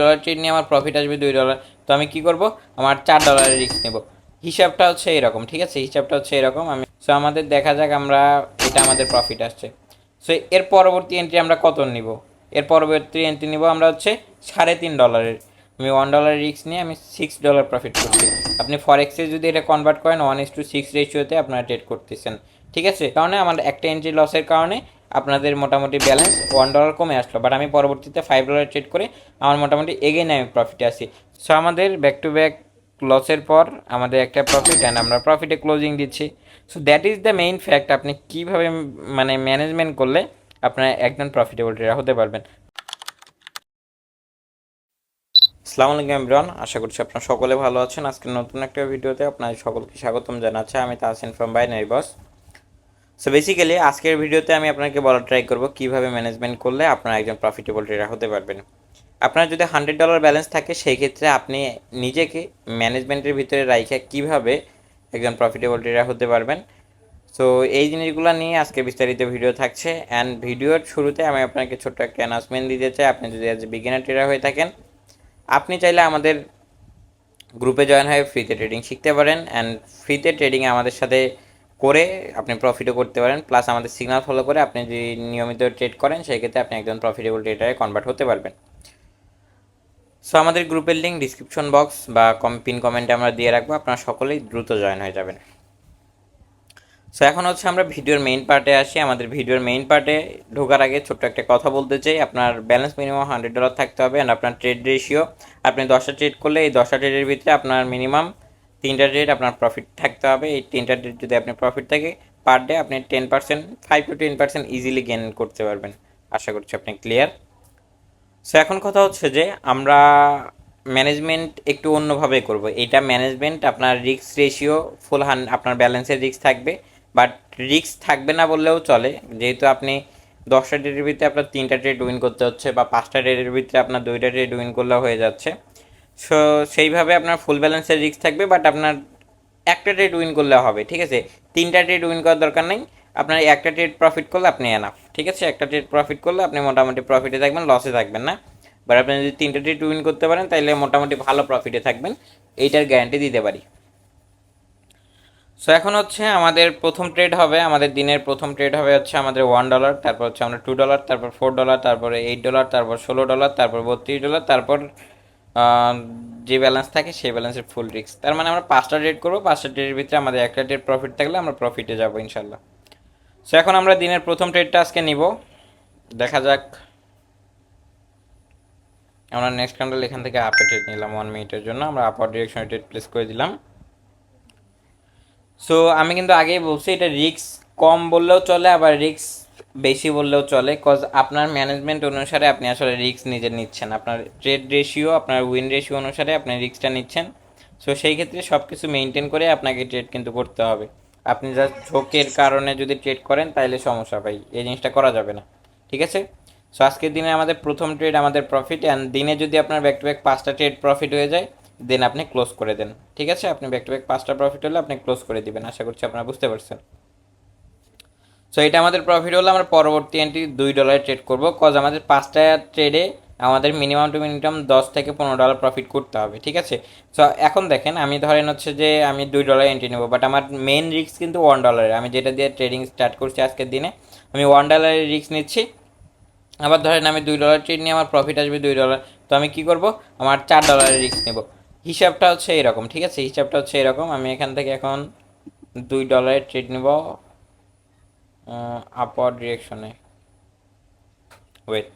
Dollar trade নিয়ে আমার profit আসবে দুই ডলার তো আমি কি করব? আমার চার ডলারের রিস্ক নেব। হিসাবটা হচ্ছে এরকম, ঠিক আছে? হিসাবটা হচ্ছে এরকম, আমি সো আমাদের দেখা যাক আমরা এটা আমাদের প্রফিট আসছে। সো এর পরবর্তী এন্ট্রি আমরা কত নিব? এর পরবর্তী এন্ট্রি নিব আমরা হচ্ছে সাড়ে তিন ডলারের আমি ওয়ান ডলারের রিস্ক নিয়ে আমি সিক্স ডলার প্রফিট করছি। আপনি ফরেক্সে যদি এটা কনভার্ট করেন ওয়ান ইস টু সিক্স রেশিওতে আপনারা ট্রেড করতেছেন। ঠিক আছে? কারণে আমার একটা এন্ট্রি লসের কারণে আপনাদের মোটামুটি ব্যালেন্স ওয়ান ডলার কমে আসলো বাট আমি পরবর্তীতে ফাইভ ডলার ট্রেড করে আমার মোটামুটি এগেইন আমি প্রফিটে আসি সো আমাদের ব্যাক টু ব্যাক লসের পর আমাদের একটা প্রফিট অ্যান্ড আমরা প্রফিটে ক্লোজিং দিচ্ছি। So that is the main fact আপনি কীভাবে মানে ম্যানেজমেন্ট করলে আপনারা একজন প্রফিটেবল ট্রেডার হতে পারবেন। আসসালামু আলাইকুম এমরান আশা করছি আপনারা সকলে ভালো আছেন। আজকে নতুন একটা ভিডিওতে আপনাদের সকলকে স্বাগতম জানাচ্ছি। আমি Tahsin from Binary Boss so basically আজকের ভিডিওতে আমি আপনাকে বলার ট্রাই করব কীভাবে ম্যানেজমেন্ট করলে আপনারা একজন প্রফিটেবল ট্রেডার হতে পারবেন। আপনার যদি হান্ড্রেড ডলার ব্যালেন্স থাকে, সেই ক্ষেত্রে আপনি নিজেকে ম্যানেজমেন্টের ভিতরে রাইখে কীভাবে একজন প্রফিটেবল ট্রেডার হতে পারবেন। সো এই জিনিসগুলো নিয়ে আজকে বিস্তারিত ভিডিও থাকছে। অ্যান্ড ভিডিওর শুরুতে আমি আপনাকে ছোট্ট একটা অ্যানাউন্সমেন্ট দিতে চাই। আপনি যদি আজ বিগিনার ট্রেডার হয়ে থাকেন, আপনি চাইলে আমাদের গ্রুপে জয়েন হয়ে ফ্রিতে ট্রেডিং শিখতে পারেন। অ্যান্ড ফ্রিতে ট্রেডিং আমাদের সাথে করে আপনি প্রফিটও করতে পারেন প্লাস আমাদের সিগনাল ফলো করে আপনি যদি নিয়মিত ট্রেড করেন, সেই ক্ষেত্রে আপনি একজন প্রফিটেবল ট্রেডারে কনভার্ট হতে পারবেন। সো আমাদের গ্রুপের লিঙ্ক ডিসক্রিপশন বক্স বা কম পিন কমেন্টে আমরা দিয়ে রাখব, আপনারা সকলেই দ্রুত জয়েন হয়ে যাবেন। সো এখন হচ্ছে আমরা ভিডিওর মেইন পার্টে আসি। আমাদের ভিডিওর মেইন পার্টে ঢোকার আগে ছোট্ট একটা কথা বলতে চাই। আপনার ব্যালেন্স মিনিমাম হান্ড্রেড ডলার থাকতে হবে অ্যান্ড আপনার ট্রেড রেশিও আপনি দশটা ট্রেড করলে এই দশটা ট্রেডের ভিতরে আপনার মিনিমাম তিনটা ডেট আপনার প্রফিট থাকতে হবে। এই তিনটা ডেট যদি আপনি প্রফিট থাকে পার ডে আপনি ten percent five to ten percent easily gain করতে পারবেন। আশা করছি আপনি ক্লিয়ার সো এখন কথা হচ্ছে যে, আমরা ম্যানেজমেন্ট একটু অন্যভাবে করব। এটা ম্যানেজমেন্ট আপনার রিক্স রেশিও ফুল হান আপনার ব্যালেন্সের রিস্ক থাকবে। বাট রিস্ক থাকবে না বললেও চলে। যেহেতু আপনি দশটা ট্রেডের ভিতরে আপনার তিনটা ট্রেড উইন করতে হচ্ছে বা পাঁচটা ট্রেডের ভিতরে আপনার দুইটা ট্রেড উইন করলেও হয়ে যাচ্ছে। সো সেইভাবে আপনার ফুল ব্যালেন্সের রিস্ক থাকবে বাট আপনার একটা ট্রেড উইন করলে হবে, ঠিক আছে? তিনটা ট্রেড উইন করার দরকার নেই। আপনার একটা ট্রেড প্রফিট করলে আপনি এনাফ ঠিক আছে? একটা ট্রেড প্রফিট করলে আপনি মোটামুটি প্রফিটে থাকবেন লসে থাকবেন না। বাট আপনি যদি তিনটা ট্রেড উইন করতে পারেন তাহলে মোটামুটি ভালো প্রফিটে থাকবেন। এইটার গ্যারান্টি দিতে পারি। সো এখন হচ্ছে আমাদের প্রথম ট্রেড হবে, আমাদের দিনের প্রথম ট্রেড হবে হচ্ছে আমাদের ওয়ান ডলার তারপর হচ্ছে আমরা টু ডলার তারপর ফোর ডলার তারপরে এইট ডলার তারপর ষোলো ডলার তারপর বত্রিশ ডলার তারপর যে ব্যালেন্স থাকে সেই ব্যালেন্সের ফুল রিস্ক তার মানে আমরা পাঁচটা ট্রেড করব, পাঁচটা ট্রেডের ভিতরে আমাদের একটা ট্রেড প্রফিট থাকলে আমরা প্রফিটে যাব ইনশাল্লাহ সো এখন আমরা দিনের প্রথম ট্রেডটা আজকে নিব। দেখা যাক। আমরা নেক্সট ক্যান্ডেল এখান থেকে আপে ট্রেড নিলাম ওয়ান মিনিটের জন্য। আমরা আপার ডিরেকশনে ট্রেড প্লেস করে দিলাম। সো আমি কিন্তু আগেই বলছি, এটা রিস্ক কম বললেও চলে, আবার রিস্ক বেশি বললেও চলে কজ আপনার ম্যানেজমেন্ট অনুসারে আপনি আসলে রিস্ক নিজে নিচ্ছেন। আপনার ট্রেড রেশিও আপনার উইন রেশিও অনুসারে আপনি রিস্কটা নিচ্ছেন। সো সেই ক্ষেত্রে সব কিছু মেনটেন করে আপনাকে ট্রেড কিন্তু করতে হবে। আপনি জাস্ট ঝোঁকের কারণে যদি ট্রেড করেন তাহলে সমস্যা ভাই, এই জিনিসটা করা যাবে না। ঠিক আছে? সো আজকের দিনে আমাদের প্রথম ট্রেড আমাদের প্রফিট অ্যান্ড দিনে যদি আপনার ব্যাক টু ব্যাক পাঁচটা ট্রেড প্রফিট হয়ে যায় দেন আপনি ক্লোজ করে দেন। ঠিক আছে? আপনি ব্যাক টু ব্যাক পাঁচটা প্রফিট হলে আপনি ক্লোজ করে দিবেন, আশা করছি আপনারা বুঝতে পারছেন। সো এটা আমাদের প্রফিট হলো, আমরা পরবর্তী এন্ট্রি দুই ডলারে ট্রেড করব কজ আমাদের পাঁচটা ট্রেডে আমাদের মিনিমাম টু মিনিমাম দশ থেকে পনেরো ডলার প্রফিট করতে হবে, ঠিক আছে? সো এখন দেখেন, আমি ধরেন হচ্ছে যে আমি দুই ডলার এন্ট্রি নেব বাট আমার মেন রিস্ক কিন্তু ওয়ান ডলারের আমি যেটা দিয়ে ট্রেডিং স্টার্ট করছি আজকের দিনে, আমি ওয়ান ডলারের রিস্ক নিচ্ছি, আবার ধরেন আমি দুই ডলার ট্রেড নিয়ে আমার প্রফিট আসবে দুই ডলার তো আমি কি করব? আমার চার ডলারের রিস্ক নেব। হিসাবটা হচ্ছে এরকম, ঠিক আছে? হিসাবটা হচ্ছে এরকম, আমি এখান থেকে এখন দুই ডলারের ট্রেড নেব আপওয়ার্ড ডিরেকশনে ওয়েট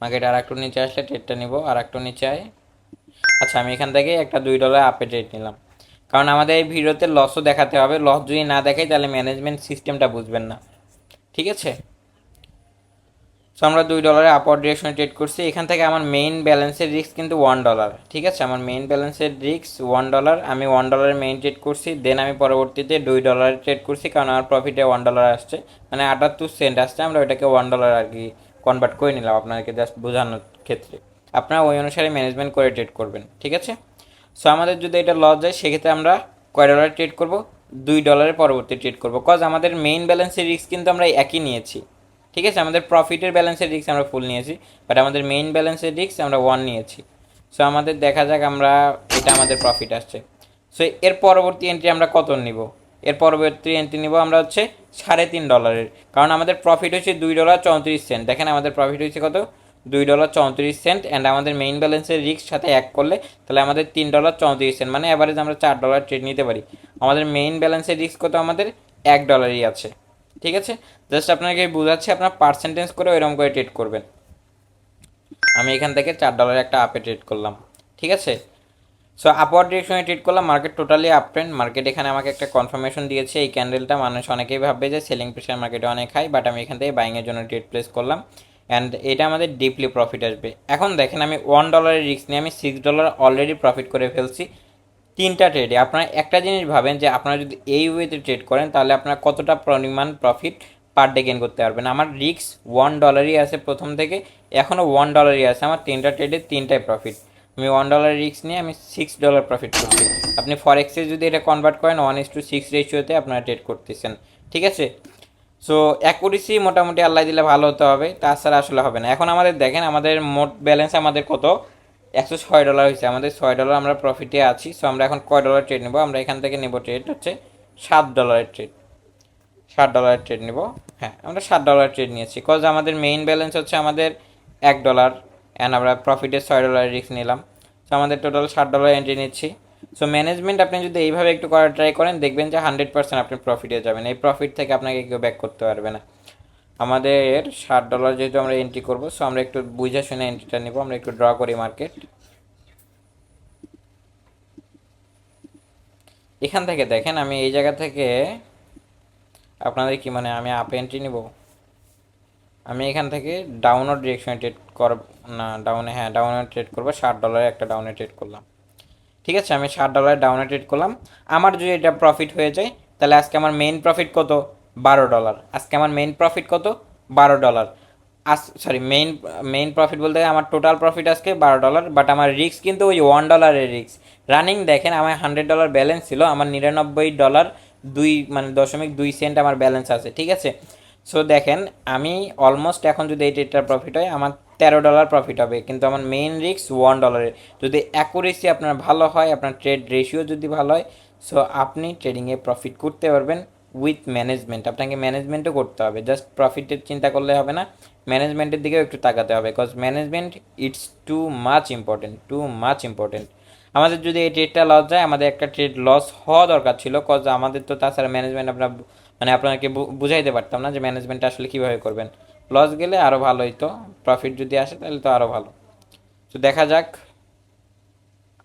মার্কেট আর একটু নিচে আসলে ট্রেডটা নিব আর একটু নিচে আয়। আচ্ছা আমি এখান থেকে একটা দুই ডলার আপে ট্রেড নিলাম। কারণ আমাদের এই ভিডিওতে লসও দেখাতে হবে। লস যদি না দেখাই, তাহলে ম্যানেজমেন্ট সিস্টেমটা বুঝবেন না। ঠিক আছে? সো আমরা দুই ডলারে আপওয়ার্ড ডিরেকশনে ট্রেড করছি। এখান থেকে আমার মেইন ব্যালেন্সের রিস্ক কিন্তু ওয়ান ডলার ঠিক আছে? আমার মেইন ব্যালেন্সের রিস্ক ওয়ান ডলার আমি ওয়ান ডলারের মেইন ট্রেড করছি। দেন আমি পরবর্তীতে দুই ডলারে ট্রেড করছি, কারণ আমার প্রফিটে ওয়ান ডলার আসছে। মানে আটাত্তর সেন্ট আসছে। আমরা ওইটাকে ওয়ান ডলার আর কি কনভার্ট করে নিলাম আপনাদেরকে জাস্ট বোঝানোর ক্ষেত্রে। আপনারা ওই অনুসারে ম্যানেজমেন্ট করে ট্রেড করবেন। ঠিক আছে? সো আমাদের যদি এটা লস যায়, সেক্ষেত্রে আমরা কয় ডলার ট্রেড করব? দুই ডলারের পরবর্তী ট্রেড করব। কজ আমাদের মেইন ব্যালেন্সের রিস্ক কিন্তু আমরা একই নিয়েছি। ঠিক আছে? আমাদের প্রফিটের ব্যালেন্সের রিক্স আমরা ফুল নিয়েছি বাট আমাদের মেইন ব্যালেন্সের রিস্ক আমরা ওয়ান নিয়েছি। সো আমাদের দেখা যাক আমরা এটা আমাদের প্রফিট আসছে। সো এর পরবর্তী এন্ট্রি আমরা কত নিব? এর পরবর্তী এন্ট্রি নিব আমরা হচ্ছে সাড়ে তিন ডলারের কারণ আমাদের প্রফিট হচ্ছে দুই ডলার চৌত্রিশ সেন্ট দেখেন আমাদের প্রফিট হচ্ছে কত? দুই ডলার চৌত্রিশ সেন্ট অ্যান্ড আমাদের মেইন ব্যালেন্সের রিস্ক সাথে এক করলে তাহলে আমাদের তিন ডলার চৌত্রিশ সেন্ট মানে অ্যাভারেজ আমরা চার ডলার ট্রেড নিতে পারি। আমাদের মেইন ব্যালেন্সের রিস্ক কত আমাদের? এক ডলারই আছে। ঠিক আছে? জাস্ট আপনাকে বোঝাচ্ছি, আপনার পার্সেন্টেজ করে ওইরকম করে ট্রেড করবেন। আমি এখান থেকে চার ডলার একটা আপে ট্রেড করলাম। ঠিক আছে? সো আপওয়ার্ড ডিরেকশনে ট্রেড করলাম market totally up trend market এখানে আমাকে একটা কনফার্মেশন দিয়েছে, এই ক্যান্ডেলটা মানুষ অনেকেই ভাববে যে সেলিং প্রেশার মার্কেটে অনেক হাই বাট আমি এখান থেকে বাইংয়ের জন্য ট্রেড প্লেস করলাম। অ্যান্ড এটা আমাদের ডিপলি প্রফিট আসবে। এখন দেখেন, আমি ওয়ান ডলারের রিস্ক নিয়ে আমি সিক্স ডলার অলরেডি প্রফিট করে ফেলছি। তিনটা ট্রেডে আপনারা একটা জিনিস ভাবেন যে আপনারা যদি এই ওয়েতে ট্রেড করেন, তাহলে আপনারা কতটা পরিমাণ প্রফিট পার ডে গেন করতে পারবেন? আমার রিক্স ওয়ান ডলারই আছে প্রথম থেকে এখনও ওয়ান ডলারই আছে। আমার তিনটা ট্রেডে তিনটাই প্রফিট আমি ওয়ান ডলার রিক্স নিয়ে আমি সিক্স ডলার প্রফিট করছি। আপনি ফরেক্সে যদি এটা কনভার্ট করেন ওয়ান ইস টু সিক্স রেশিওতে আপনারা ট্রেড করতেছেন। ঠিক আছে? সো অ্যাকুরেসি মোটামুটি আল্লাহ দিলে ভালো হতে হবে। তাছাড়া আসলে হবে না। এখন আমাদের দেখেন, আমাদের মোট ব্যালেন্স আমাদের কত? একশো ছয় ডলার হয়েছে। আমাদের ছয় ডলার আমরা প্রফিটে আছি সো আমরা এখন কয় ডলার ট্রেড নেব? আমরা এখান থেকে নেব ট্রেড হচ্ছে সাত ডলারের ট্রেড ষাট ডলারের ট্রেড নিব। হ্যাঁ আমরা ষাট ডলার ট্রেড নিয়েছি। কজ আমাদের মেইন ব্যালেন্স হচ্ছে আমাদের এক ডলার অ্যান্ড আমরা প্রফিটে ছয় ডলারের রিস্ক নিলাম। সো আমাদের টোটাল ষাট ডলার এন্ট্রি নিচ্ছি। সো ম্যানেজমেন্ট আপনি যদি এইভাবে একটু করার ট্রাই করেন, দেখবেন যে হান্ড্রেড পার্সেন্ট আপনি প্রফিটে যাবেন। এই প্রফিট থেকে আপনাকে কেউ ব্যাক করতে পারবে না। আমাদের ষাট ডলার যেহেতু আমরা এন্ট্রি করব সো আমরা একটু বুঝে শুনে এন্ট্রিটা নেব, আমরা একটু ড্র করি মার্কেট এখান থেকে দেখেন, আমি এই জায়গা থেকে আপনাদের কি মানে আমি আপ এন্ট্রি নিব? আমি এখান থেকে ডাউনওয়ার্ড ডিরেকশনে ট্রেড কর, না ডাউনে হ্যাঁ ডাউনে ট্রেড করব, ষাট ডলারে একটা ডাউনে ট্রেড করলাম। ঠিক আছে, আমি ষাট ডলারে ডাউনে ট্রেড করলাম। আমার যদি এটা প্রফিট হয়ে যায়, তাহলে আজকে আমার মেইন প্রফিট কত? বারো ডলার। আজকে আমার মেইন প্রফিট কত? বারো ডলার। আস সরি মেইন মেইন প্রফিট বলতে আমার টোটাল প্রফিট আজকে বারো ডলার বাট আমার রিস্ক কিন্তু ওই ওয়ান ডলারের রিস্ক রানিং দেখেন, আমার হান্ড্রেড ডলার ব্যালেন্স ছিল, আমার নিরানব্বই ডলার দুই মানে দশমিক দুই সেন্ট আমার ব্যালেন্স আছে, ঠিক আছে? সো দেখেন, আমি অলমোস্ট এখন যদি এই ট্রেডটার প্রফিট হয়, আমার তেরো ডলার প্রফিট হবে, কিন্তু আমার মেইন রিস্ক ওয়ান ডলারের যদি অ্যাকুরেসি আপনার ভালো হয়, আপনার ট্রেড রেশিও যদি ভালো হয় সো আপনি ট্রেডিংয়ে প্রফিট করতে পারবেন। উইথ ম্যানেজমেন্ট আপনাকে ম্যানেজমেন্টও করতে হবে। জাস্ট প্রফিটের চিন্তা করলে হবে না। ম্যানেজমেন্টের দিকেও একটু তাকাতে হবে because management it's too much important too much important আমাদের যদি এই ট্রেডটা লস যায়, আমাদের একটা ট্রেড লস হওয়া দরকার ছিল কজ আমাদের তো তাছাড়া ম্যানেজমেন্ট আমরা মানে আপনাকে বুঝাইতে পারতাম না যে ম্যানেজমেন্ট আসলে কীভাবে করবেন। লস গেলে আরও ভালো হইতো প্রফিট যদি আসে তাহলে তো আরও ভালো। তো দেখা যাক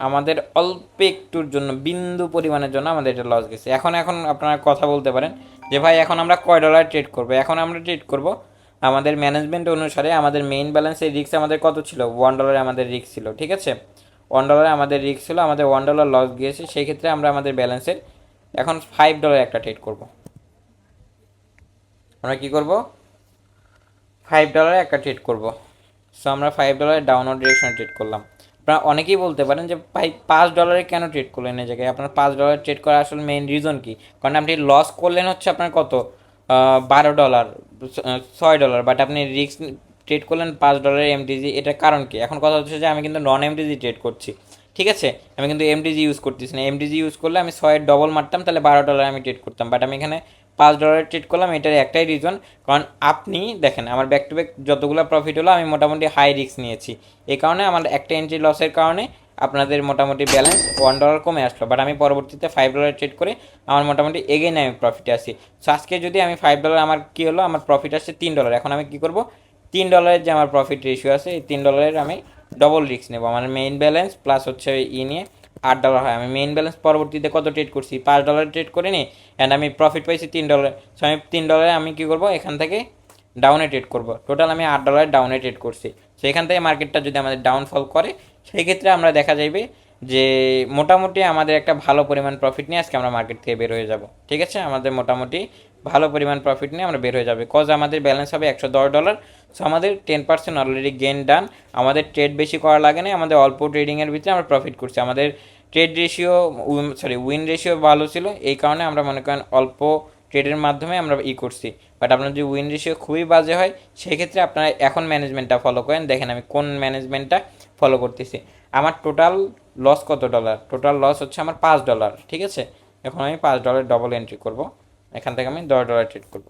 আমাদের অল্প একটুর জন্য, বিন্দু পরিমাণের জন্য আমাদের এটা লস গেছে। এখন এখন আপনারা কথা বলতে পারেন যে, ভাই, এখন আমরা কয় ডলার ট্রেড করব? এখন আমরা ট্রেড করব আমাদের ম্যানেজমেন্ট অনুসারে আমাদের মেইন ব্যালেন্সের রিক্স আমাদের কত ছিল? ওয়ান ডলারে আমাদের রিক্স ছিল, ঠিক আছে? ওয়ান ডলারে আমাদের রিক্স ছিল, আমাদের ওয়ান ডলার লস গিয়েছে, সেই ক্ষেত্রে আমরা আমাদের ব্যালেন্সের এখন ফাইভ ডলার একটা ট্রেড করব। আমরা কি করব? ফাইভ ডলারে একটা ট্রেড করব। সো আমরা ফাইভ ডলারের ডাউনলোড ডিরেকশনে ট্রেড করলাম। আপনারা অনেকেই বলতে পারেন যে, ভাই, পাঁচ ডলারে কেন ট্রেড করলেন এই জায়গায়? আপনার পাঁচ ডলার ট্রেড করার আসলে মেইন রিজন কি? কারণ আপনি লস করলেন হচ্ছে আপনার কত? বারো ডলার ছয় ডলার বাট আপনি রিস্ক ট্রেড করলেন পাঁচ ডলারের এমটিজি এটার কারণ কি? এখন কথা হচ্ছে যে, আমি কিন্তু নন এমটিজি ট্রেড করছি, ঠিক আছে? আমি কিন্তু এমটিজি ইউজ করতেছি না। এমটিজি ইউজ করলে আমি ছয়ের ডবল মারতাম, তাহলে বারো ডলার আমি ট্রেড করতাম বাট আমি এখানে পাঁচ ডলারের ট্রেড করলাম এটার একটাই রিজন কারণ আপনি দেখেন, আমার ব্যাক টু ব্যাক যতগুলো প্রফিট হলো, আমি মোটামুটি হাই রিস্ক নিয়েছি। এই কারণে আমার একটা এন্ট্রি লসের কারণে আপনাদের মোটামুটি ব্যালেন্স ওয়ান ডলার কমে আসলো। বাট আমি পরবর্তীতে ফাইভ ডলার ট্রেড করে, আমার মোটামুটি এগেইন আমি প্রফিটে আসি সো আজকে যদি আমি ফাইভ ডলার আমার কী হলো, আমার প্রফিট আসছে তিন ডলার এখন আমি কী করব? তিন ডলারের যে আমার প্রফিট রেশিও আছে, এই তিন ডলারের আমি ডবল রিস্ক নেব। আমার মেইন ব্যালেন্স প্লাস হচ্ছে ই নিয়ে আট ডলার হয়। আমি মেইন ব্যালেন্স পরবর্তীতে কত ট্রেড করছি? পাঁচ ডলার ট্রেড করে নিই অ্যান্ড আমি প্রফিট পাইছি তিন ডলার সো আমি তিন ডলারে আমি কী করব? এখান থেকে ডাউনে ট্রেড করব। টোটাল আমি আট ডলার ডাউনে ট্রেড করছি। সো এখান থেকে মার্কেটটা যদি আমাদের ডাউনফল করে সেই ক্ষেত্রে আমরা দেখা যাবে যে মোটামুটি আমাদের একটা ভালো পরিমাণ প্রফিট নিয়ে আজকে আমরা মার্কেট থেকে বের হয়ে যাব। ঠিক আছে? আমাদের মোটামুটি ভালো পরিমাণ প্রফিট নিয়ে আমরা বের হয়ে যাবে। কজ আমাদের ব্যালেন্স হবে একশো দশ ডলার সো আমাদের ten percent already gain done আমাদের ট্রেড বেশি করা লাগে না আমাদের অল্প ট্রেডিংয়ের ভিতরে আমরা প্রফিট করছি। আমাদের trade ratio sorry win ratio ভালো ছিল, এই কারণে আমরা মনে করেন অল্প ট্রেডের মাধ্যমে আমরা ই করছি। বাট আপনার যদি উইন রেশিও খুবই বাজে হয়, সেক্ষেত্রে আপনারা এখন ম্যানেজমেন্টটা ফলো করেন, দেখেন আমি কোন ম্যানেজমেন্টটা ফলো করতেছি। আমার টোটাল লস কত ডলার টোটাল লস হচ্ছে আমার পাঁচ ডলার ঠিক আছে? এখন আমি পাঁচ ডলার ডবল এন্ট্রি করব। এখান থেকে আমি দশ ডলার ট্রেড করব।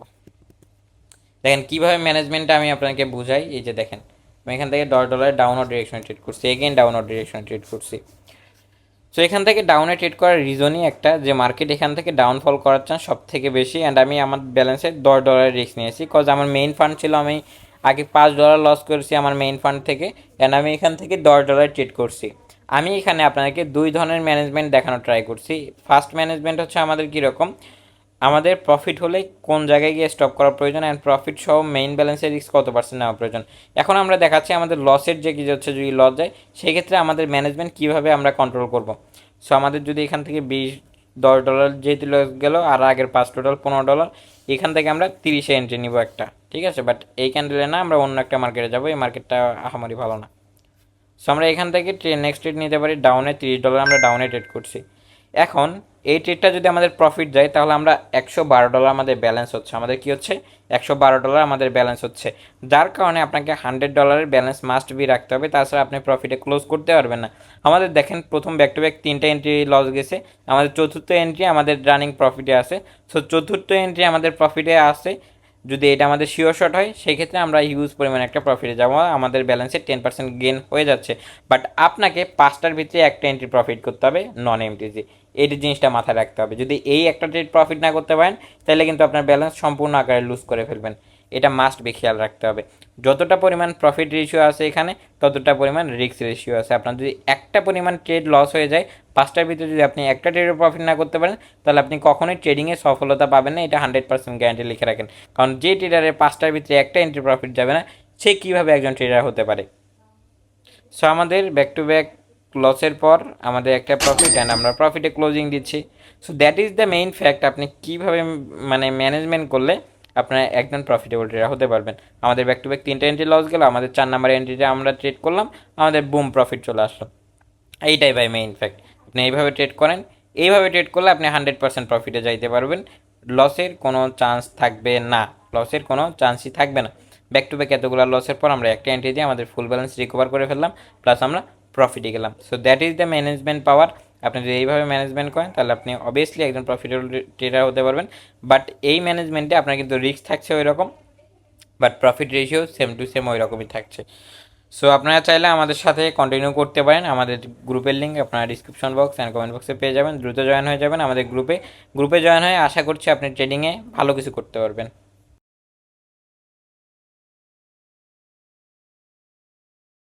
দেখেন, কীভাবে ম্যানেজমেন্টটা আমি আপনাকে বুঝাই, এই যে দেখেন, আমি এখান থেকে দশ ডলার ডাউনওয়ার্ড ডিরেকশনে ট্রেড করছি এগেন ডাউনওয়ার্ড ডিরেকশনে ট্রেড করছি। সো এখান থেকে ডাউনে ট্রেড করার রিজনই একটা, যে মার্কেট এখান থেকে ডাউনফল করার চান্স সব থেকে বেশি অ্যান্ড আমি আমার ব্যালেন্সে দশ ডলারের রিস্ক নিয়েছি কজ আমার মেইন ফান্ড ছিল, আমি আগে পাঁচ ডলার লস করেছি আমার মেইন ফান্ড থেকে অ্যান্ড আমি এখান থেকে দশ ডলার ট্রেড করছি। আমি এখানে আপনাদেরকে দুই ধরনের ম্যানেজমেন্ট দেখানোর ট্রাই করছি। ফার্স্ট ম্যানেজমেন্ট হচ্ছে আমাদের কীরকম? আমাদের প্রফিট হলে কোন জায়গায় গিয়ে স্টপ করা প্রয়োজন অ্যান্ড প্রফিট সহ মেইন ব্যালেন্সের রিস্ক কত পার্সেন্ট নেওয়া প্রয়োজন? এখন আমরা দেখাচ্ছি আমাদের লসের যে কিছু হচ্ছে যদি লস যায় সেই ক্ষেত্রে আমাদের ম্যানেজমেন্ট কীভাবে আমরা কন্ট্রোল করব? সো আমাদের যদি এখান থেকে বিশ, দশ ডলার যেহেতু লস গেল আর আগের পাঁচ টোটাল পনেরো ডলার এখান থেকে আমরা তিরিশে এন্ট্রি নিব একটা, ঠিক আছে? বাট এই ক্যান্ডেলে না, আমরা অন্য একটা মার্কেটে যাব, এই মার্কেটটা আহামারি ভালো না। সো আমরা এখান থেকে নেক্সট ট্রেড নিতে পারি ডাউনে তিরিশ ডলার আমরা ডাউনে ট্রেড করছি। এখন এই ট্রেডটা যদি আমাদের প্রফিট যায়, তাহলে আমরা একশো বারো ডলার আমাদের ব্যালেন্স হচ্ছে। আমাদের কি হচ্ছে? একশো বারো ডলার আমাদের ব্যালেন্স হচ্ছে। যার কারণে আপনাকে হান্ড্রেড ডলারের ব্যালেন্স মাস্ট বি রাখতে হবে। তাছাড়া আপনি প্রফিটে ক্লোজ করতে পারবেন না। আমাদের দেখেন, প্রথম ব্যাক টু ব্যাক তিনটা এন্ট্রি লস গেছে। আমাদের চতুর্থ এন্ট্রি আমাদের রানিং প্রফিটে আছে। সো চতুর্থ এন্ট্রি আমাদের প্রফিটে আছে। যদি এটা আমাদের শিওর শট হয় সেই ক্ষেত্রে আমরা হিউজ পরিমাণে একটা প্রফিটে যাব। আমাদের ব্যালেন্সে টেন পার্সেন্ট গেন হয়ে যাচ্ছে। বাট আপনাকে পাঁচটার ভিতরে একটা এন্ট্রি প্রফিট করতে হবে নন এমটিজি এই জিনিসটা মাথায় রাখতে হবে। যদি এই একটা ট্রেড প্রফিট না করতে পারেন, তাহলে কিন্তু আপনার ব্যালেন্স সম্পূর্ণ আকারে লুজ করে ফেলবেন। এটা মাস্ট বি খেয়াল রাখতে হবে। যতটা পরিমাণ প্রফিট রেশিও আছে এখানে, ততটা পরিমাণ রিস্ক রেশিও আছে। আপনার যদি একটা পরিমাণ ট্রেড লস হয়ে যায়, পাঁচটার ভিতরে যদি আপনি একটা ট্রেডের প্রফিট না করতে পারেন, তাহলে আপনি কখনোই ট্রেডিংয়ে সফলতা পাবেন না। এটা হান্ড্রেড পার্সেন্ট গ্যারান্টি লিখে রাখেন। কারণ যে ট্রেডারের পাঁচটার ভিতরে একটা এন্ট্রি প্রফিট যাবে না, সে কীভাবে একজন ট্রেডার হতে পারে? সো আমাদের ব্যাক টু ব্যাক লসের পর আমাদের একটা প্রফিট অ্যান্ড আমরা প্রফিটে ক্লোজিং দিচ্ছি। So that is the main fact আপনি কীভাবে মানে ম্যানেজমেন্ট করলে আপনারা একদম প্রফিটেবল ট্রেডার হতে পারবেন। আমাদের ব্যাক টু ব্যাক তিনটে এন্ট্রি লস গেল, আমাদের চার নাম্বার এন্ট্রিটা আমরা ট্রেড করলাম, আমাদের বুম প্রফিট চলে আসলো। এইটাই ভাই মেইন ফ্যাক্ট আপনি এইভাবে ট্রেড করেন, এইভাবে ট্রেড করলে আপনি হান্ড্রেড পার্সেন্ট প্রফিটে যাইতে পারবেন। লসের কোনো চান্স থাকবে না। লসের কোনো চান্সই থাকবে না। ব্যাক টু ব্যাক এতগুলো লসের পর আমরা একটা এন্ট্রি দিয়ে আমাদের ফুল ব্যালেন্স রিকভার করে ফেললাম। প্লাস আমরা প্রফিটে গেলাম। So that is the management power আপনি যদি এইভাবে ম্যানেজমেন্ট করেন, তাহলে আপনি অবভিয়াসলি একজন প্রফিটেবল ট্রেডার হতে পারবেন। বাট এই ম্যানেজমেন্টে আপনার কিন্তু রিস্ক থাকছে ওই রকম but profit ratio same to same ওই রকমই থাকছে। সো আপনারা চাইলে আমাদের সাথে কন্টিনিউ করতে পারেন। আমাদের গ্রুপের লিঙ্ক আপনারা ডিসক্রিপশন বক্স অ্যান্ড কমেন্ট বক্সে পেয়ে যাবেন। দ্রুত জয়েন হয়ে যাবেন আমাদের গ্রুপে গ্রুপে জয়েন হয়ে আশা করছি আপনি ট্রেডিংয়ে ভালো কিছু করতে পারবেন।